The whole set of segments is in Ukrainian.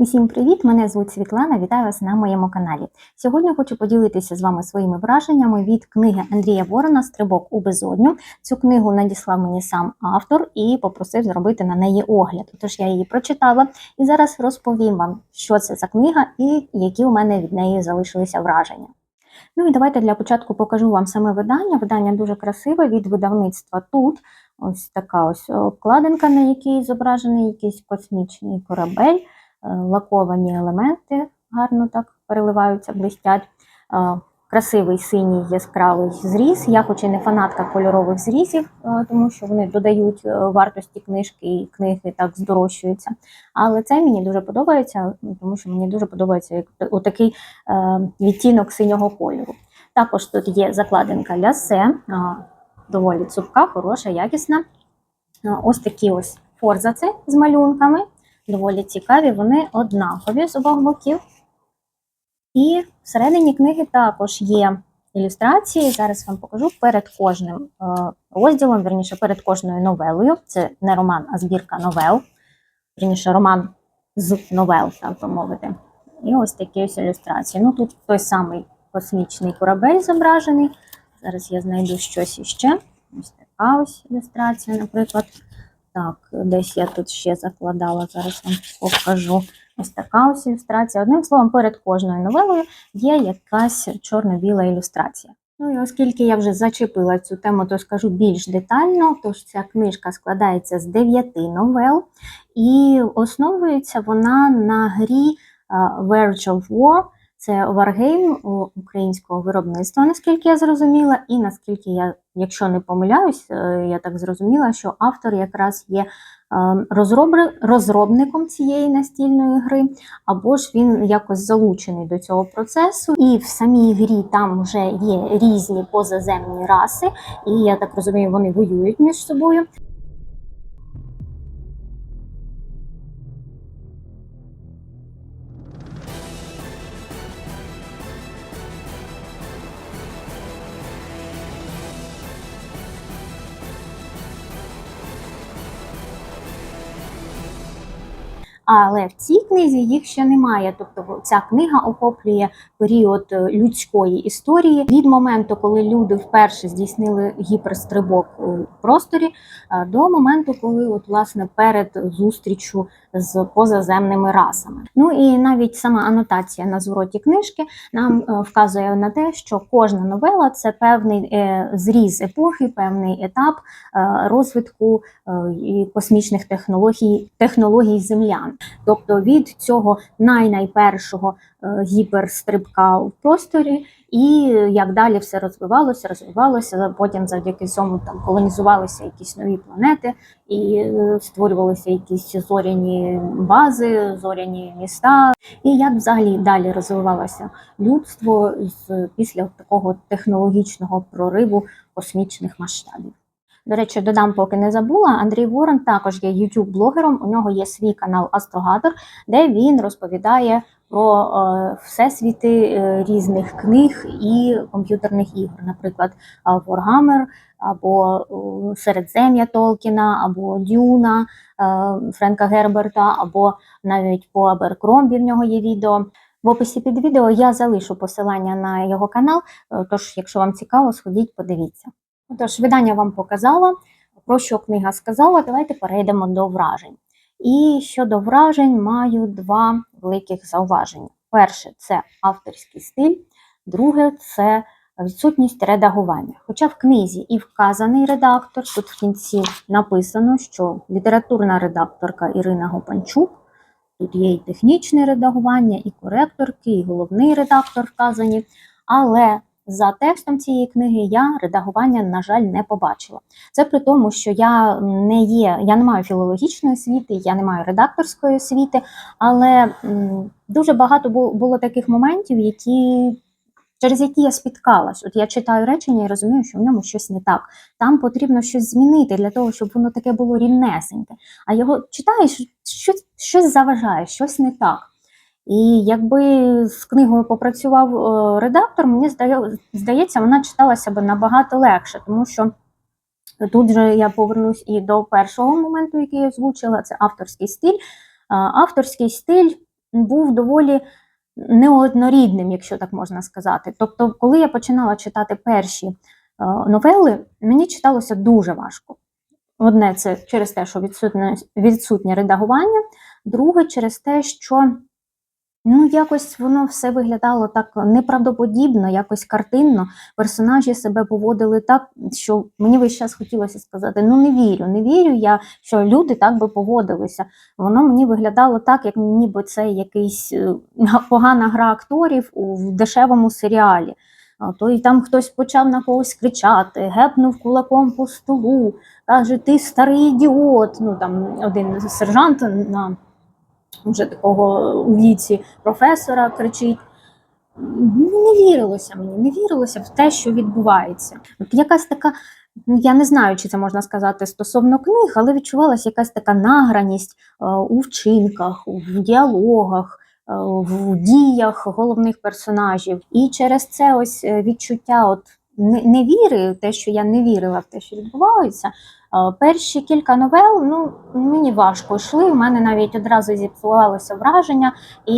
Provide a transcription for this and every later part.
Усім привіт! Мене звуть Світлана. Вітаю вас на моєму каналі. Сьогодні хочу поділитися з вами своїми враженнями від книги Андрія Ворона Стрибок у безодню. Цю книгу надіслав мені сам автор і попросив зробити на неї огляд. Тож я її прочитала і зараз розповім вам, що це за книга і які у мене від неї залишилися враження. Ну і давайте для початку покажу вам саме видання. Видання дуже красиве від видавництва тут. Ось така ось обкладинка, на якій зображений якийсь космічний корабель. Е, лаковані елементи гарно так переливаються, блистять. Е, Красивий синій яскравий зріз. Я хоч і не фанатка кольорових зрізів, е, тому що вони додають вартості книжки і книги так здорожчуються. Але це мені дуже подобається, тому що мені дуже подобається як отакий відтінок синього кольору. Також тут є закладинка лясе, доволі цупка, хороша, якісна. Ось такі ось форзаци з малюнками доволі цікаві, вони однакові з обох боків. І всередині книги також є ілюстрації. Зараз вам покажу перед кожним е, розділом, верніше, перед кожною новелою. Це не роман, а збірка новел. Верніше, роман з новел, так би мовити. І ось такі ось ілюстрації. Ну, тут той самий космічний корабель зображений. Зараз я знайду щось іще. Ось така ось ілюстрація, наприклад. Так, десь я тут ще закладала, зараз вам покажу. Ось така ось ілюстрація. Одним словом, перед кожною новелою є якась чорно-біла ілюстрація. Ну і оскільки я вже зачепила цю тему, то скажу більш детально. Тож ця книжка складається з дев'яти новел, і основується вона на грі Verge of War. Це Wargame українського виробництва, наскільки я зрозуміла, і наскільки я, якщо не помиляюсь, е, я так зрозуміла, що автор якраз є е, розробником цієї настільної гри, або ж він якось залучений до цього процесу. І в самій грі там вже є різні позаземні раси, і я так розумію, вони воюють між собою. Але в цій книзі їх ще немає. Тобто ця книга охоплює період е, людської історії від моменту, коли люди вперше здійснили гіперстрибок у просторі, е, до моменту, коли от власне перед зустрічю з позаземними расами. Ну і навіть сама анотація на звороті книжки нам е, вказує на те, що кожна новела це певний е, зріз епохи, певний етап е, розвитку космічних технологій, технологій землян. Тобто від цього най-найпершого е, гіперстрибка в просторі, і як далі все розвивалося, розвивалося. Потім завдяки цьому там колонізувалися якісь нові планети, і е, створювалися якісь зоряні бази, зоряні міста. І як взагалі далі розвивалося людство з після такого технологічного прориву космічних масштабів. До речі, додам, поки не забула. Андрій Ворон також є YouTube-блогером. У нього є свій канал Астрогатор, де він розповідає про е, всесвіти е, різних книг і комп'ютерних ігор, наприклад, е, Warhammer, або Середзем'я Толкіна, або Дюна Френка Герберта, або навіть по Аберкромбі в нього є відео. В описі під відео я залишу посилання на його канал. Тож, якщо вам цікаво, сходіть, подивіться. Тож, видання вам показала, про що книга сказала. Давайте перейдемо до вражень. І щодо вражень маю два великих зауваження. Перше це авторський стиль, друге це відсутність редагування. Хоча в книзі і вказаний редактор, тут в кінці написано, що літературна редакторка Ірина Гопанчук, тут є і технічне редагування, і коректорки, і головний редактор вказані. Але за текстом цієї книги я редагування, на жаль, не побачила. Це при тому, що я не є, я не маю філологічної освіти, я не маю редакторської освіти, але дуже багато було таких моментів, які. Через які я спіткалась. От я читаю речення і розумію, що в ньому щось не так. Там потрібно щось змінити для того, щоб воно таке було рівнесеньке. А його читаєш, щось, щось заважає, щось не так. І якби з книгою попрацював е, редактор, мені здає- здається, вона читалася б набагато легше, тому що тут же я повернусь і до першого моменту, який я озвучила, це авторський стиль. Авторський стиль був доволі неоднорідним, якщо так можна сказати. Тобто, коли я починала читати перші е, новели, мені читалося дуже важко. Одне це через те, що відсутнє, відсутнє редагування, друге через те, що ну, якось воно все виглядало так неправдоподібно, якось картинно. Персонажі себе поводили так, що мені весь час хотілося сказати: ну не вірю, не вірю я, що люди так би поводилися. Воно мені виглядало так, як ніби це якийсь е, погана гра акторів у дешевому серіалі. То і там хтось почав на когось кричати, гепнув кулаком по столу, каже, ти старий ідіот. Ну там один сержант на вже такого у віці професора кричить. Ну, Не вірилося мені, не вірилося в те, що відбувається. От якась така, ну, я не знаю, чи це можна сказати стосовно книг, але відчувалася якась така награність е, у вчинках, в діалогах, е, в діях головних персонажів. І через це ось е, відчуття от не- невіри, те, що я не вірила в те, що відбувається. е, Перші кілька новел ну, мені важко йшли. У мене навіть одразу зіпсувалося враження. І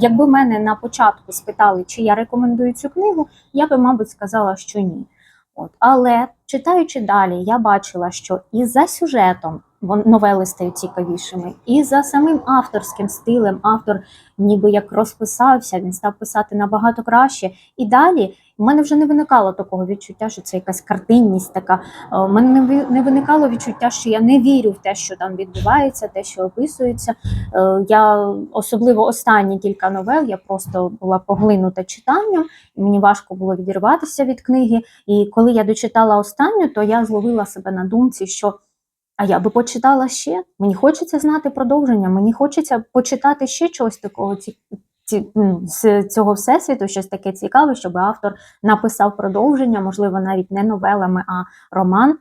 якби мене на початку спитали, чи я рекомендую цю книгу, я би, мабуть, сказала, що ні. От. Але читаючи далі, я бачила, що і за сюжетом новели стають цікавішими, і за самим авторським стилем автор ніби як розписався, він став писати набагато краще. І далі в мене вже не виникало такого відчуття, що це якась картинність така. У мене не ви- не виникало відчуття, що я не вірю в те, що там відбувається, те, що описується. Е, Я особливо останні кілька новел я просто була поглинута читанням, і мені важко було відірватися від книги. І коли я дочитала останню, то я зловила себе на думці, що а я би почитала ще. Мені хочеться знати продовження, мені хочеться почитати ще чогось такого з цього всесвіту, щось таке цікаве, щоб автор написав продовження, можливо, навіть не новелами, а роман.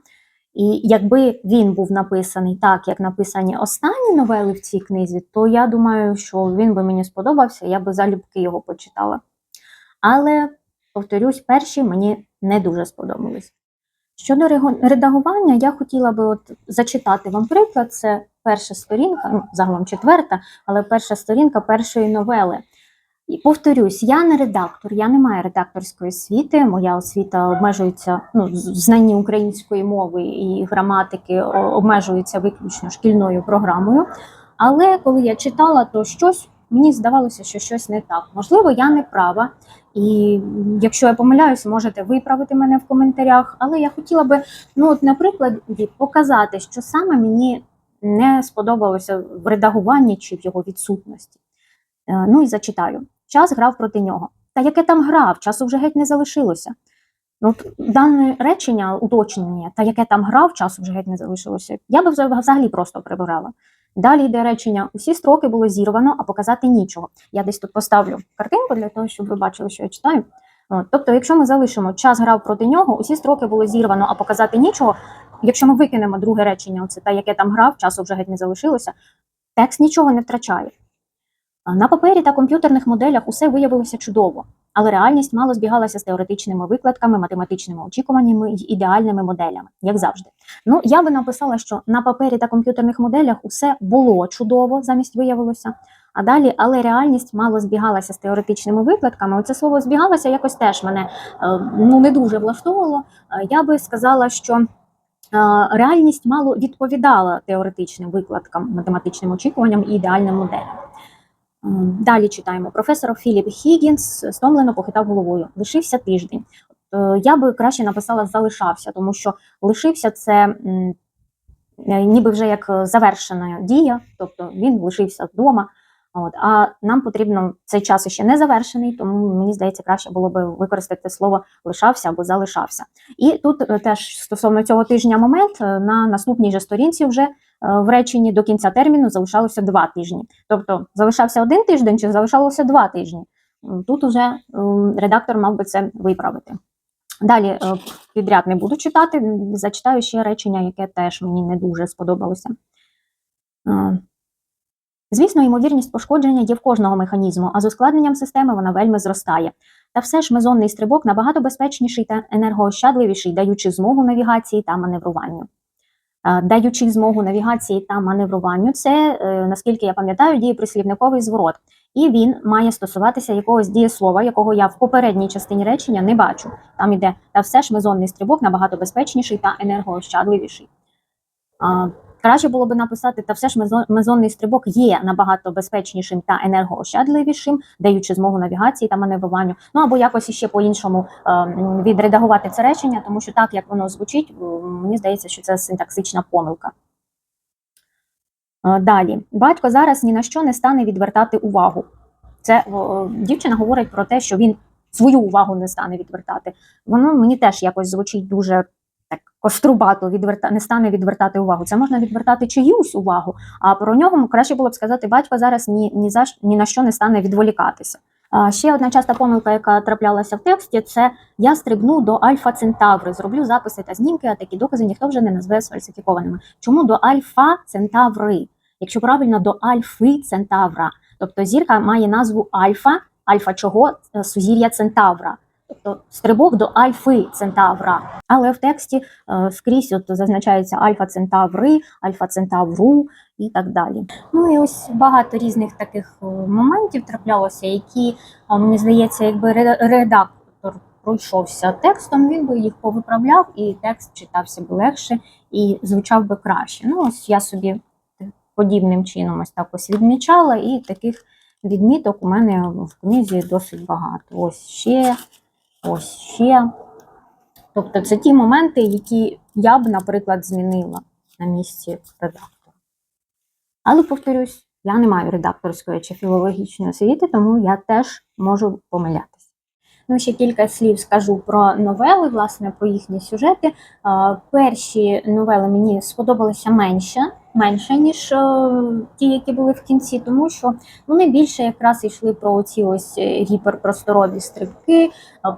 І якби він був написаний так, як написані останні новели в цій книзі, то я думаю, що він би мені сподобався, я би залюбки його почитала. Але, повторюсь, перші мені не дуже сподобались. Щодо редагування, я хотіла би от зачитати вам приклад. Це перша сторінка, ну, загалом четверта, але перша сторінка першої новели. І повторюсь, я не редактор, я не маю редакторської освіти. Моя освіта обмежується ну, знання української мови і граматики обмежується виключно шкільною програмою. Але коли я читала, то щось мені здавалося, що щось не так. Можливо, я не права. І якщо я помиляюся, можете виправити мене в коментарях. Але я хотіла би, ну от, наприклад, показати, що саме мені не сподобалося в редагуванні чи в його відсутності. Е, Ну і зачитаю. Час грав проти нього. Та яке там грав, часу вже геть не залишилося. Ну, от дане речення, уточнення, та яке там грав, часу вже геть не залишилося. Я би взагалі просто прибирала. Далі йде речення: усі строки було зірвано, а показати нічого. Я десь тут поставлю картинку для того, щоб ви бачили, що я читаю. От, тобто, якщо ми залишимо час грав проти нього, усі строки було зірвано, а показати нічого. Якщо ми викинемо друге речення, оце та яке там грав, часу вже геть не залишилося, текст нічого не втрачає. А На папері та комп'ютерних моделях усе виявилося чудово, але реальність мало збігалася з теоретичними викладками, математичними очікуваннями й ідеальними моделями, як завжди. Ну, я би написала, що на папері та комп'ютерних моделях усе було чудово, замість виявилося. А далі, але реальність мало збігалася з теоретичними викладками. Оце слово збігалося якось теж мене е, ну не дуже влаштовувало. Е, Я би сказала, що е, реальність мало відповідала теоретичним викладкам, математичним очікуванням і ідеальним моделям. М, Далі читаємо. Професор Філіп Хіггінс стомлено похитав головою. Лишився тиждень. Е, Я би краще написала залишався, тому що лишився це е, ніби вже як е, завершена дія, тобто він лишився вдома. От, а нам потрібно цей час ще не завершений, тому мені здається, краще було би використати слово лишався або залишався. І тут е, теж стосовно цього тижня момент е, на наступній же сторінці вже е, в реченні до кінця терміну залишалося два тижні. Тобто залишався один тиждень чи залишалося два тижні. Тут уже редактор мав би це виправити. Далі підряд не буду читати, зачитаю ще речення, яке теж мені не дуже сподобалося. Звісно, ймовірність пошкодження є в кожного механізму, а з ускладненням системи вона вельми зростає. Та все ж мезонний стрибок набагато безпечніший та енергоощадливіший, даючи змогу навігації та маневруванню. Даючи змогу навігації та маневруванню, це, е, наскільки я пам'ятаю, дієприслівниковий зворот. І він має стосуватися якогось дієслова, якого я в попередній частині речення не бачу. Там іде та все ж мезонний стрибок набагато безпечніший та енергоощадливіший. Краще було би написати, та все ж мезонний стрибок є набагато безпечнішим та енергоощадливішим, даючи змогу навігації та маневруванню. Ну або якось іще по-іншому е, відредагувати це речення, тому що так, як воно звучить, мені здається, що це синтаксична помилка. Е, Далі, батько зараз ні на що не стане відвертати увагу. Це дівчина говорить про те, що він свою увагу не стане відвертати. Воно мені теж якось звучить дуже так кострубато, відверта, не стане відвертати увагу. Це можна відвертати чиюсь увагу, а про нього краще було б сказати, батько зараз ні, ні, за, ні на що не стане відволікатися. А, ще одна часта помилка, яка траплялася в тексті, це я стрибну до Альфа Центаври, зроблю записи та знімки, а такі докази ніхто вже не назве сфальсифікованими. Чому до Альфа Центаври? Якщо правильно, до Альфи Центавра. Тобто зірка має назву Альфа, Альфа чого? Е, Сузір'я Центавра. Тобто стрибок до Альфи Центавра. Але в тексті е, скрізь от зазначається Альфа Центаври, Альфа Центавру і так далі. Ну і ось багато різних таких е, моментів траплялося, які, е, мені здається, якби ре- редактор пройшовся текстом, він би їх повиправляв, і текст читався б легше і звучав би краще. Ну, ось я собі подібним чином ось так ось відмічала, і таких відміток у мене в книзі досить багато. Ось ще, ось ще. Тобто це ті моменти, які я б, наприклад, змінила на місці редактора. Але повторюсь, я не маю редакторської чи філологічної освіти, тому я теж можу помилятися. Ну, ще кілька слів скажу про новели, власне, про їхні сюжети. Перші новели мені сподобалися менше, менше ніж е, ті, які були в кінці, тому що вони більше якраз йшли про ці ось е, гіперпросторові стрибки,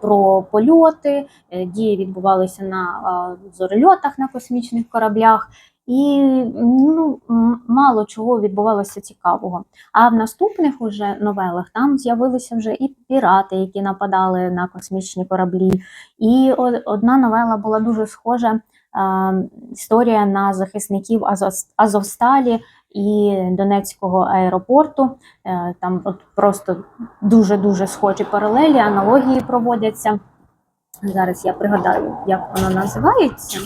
про польоти. Е, Дії відбувалися на зорольотах на космічних кораблях. І ну, мало чого відбувалося цікавого. А в наступних уже новелах там з'явилися вже і пірати, які нападали на космічні кораблі. І одна новела була дуже схожа. е, Історія на захисників Азовсталі і Донецького аеропорту. Е, Там от просто дуже дуже схожі паралелі, аналогії проводяться. Зараз я пригадаю, як воно називається.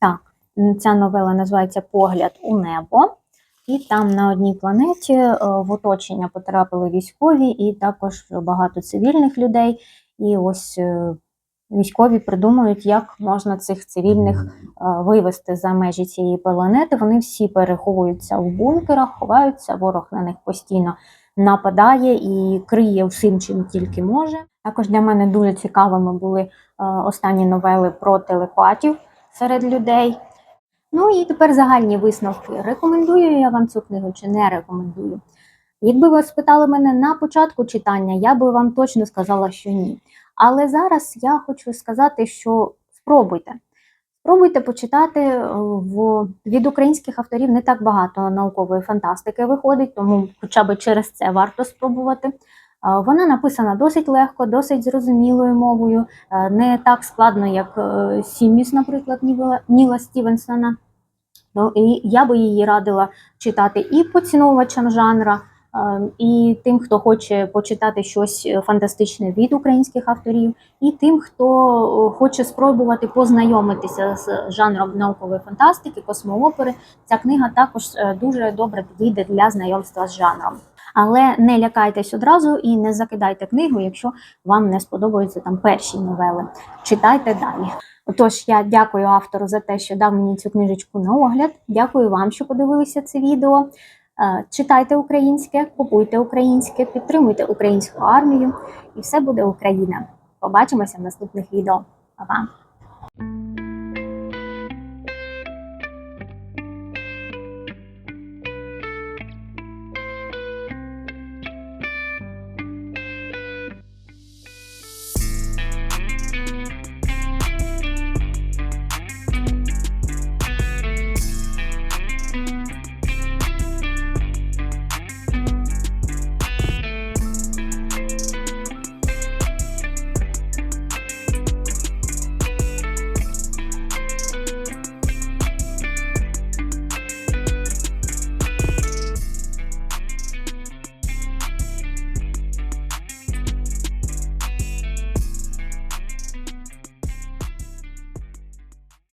Так, ця новела називається Погляд у небо. І там на одній планеті е, в оточення потрапили військові, і також багато цивільних людей. І ось е, військові придумують, як можна цих цивільних е, вивести за межі цієї планети. Вони всі переховуються в бункерах, ховаються, ворог на них постійно нападає і криє всім, чим тільки може. Також для мене дуже цікавими були останні новели про телепатів серед людей. Ну і тепер загальні висновки. Рекомендую я вам цю книгу чи не рекомендую. Якби ви спитали мене на початку читання, я би вам точно сказала, що ні. Але зараз я хочу сказати, що спробуйте. Спробуйте почитати е, в від українських авторів не так багато наукової фантастики виходить, тому хоча б через це варто спробувати. Е, Вона написана досить легко, досить зрозумілою мовою, е, не так складно, як Сіміс, наприклад, Ніла Стівенсона. Ну, і я би її радила читати і поціновувачам жанра, е, і тим, хто хоче почитати щось е, фантастичне від українських авторів, і тим, хто е, хоче спробувати познайомитися з жанром наукової фантастики, космоопери. Ця книга також е, дуже добре підійде для знайомства з жанром. Але не лякайтесь одразу і не закидайте книгу, якщо вам не сподобаються там перші новели. Читайте далі. Отож, я дякую автору за те, що дав мені цю книжечку на огляд. Дякую вам, що подивилися це відео. Е, Читайте українське, купуйте українське, підтримуйте українську армію, і все буде Україна. Побачимося в наступних відео. Па-па!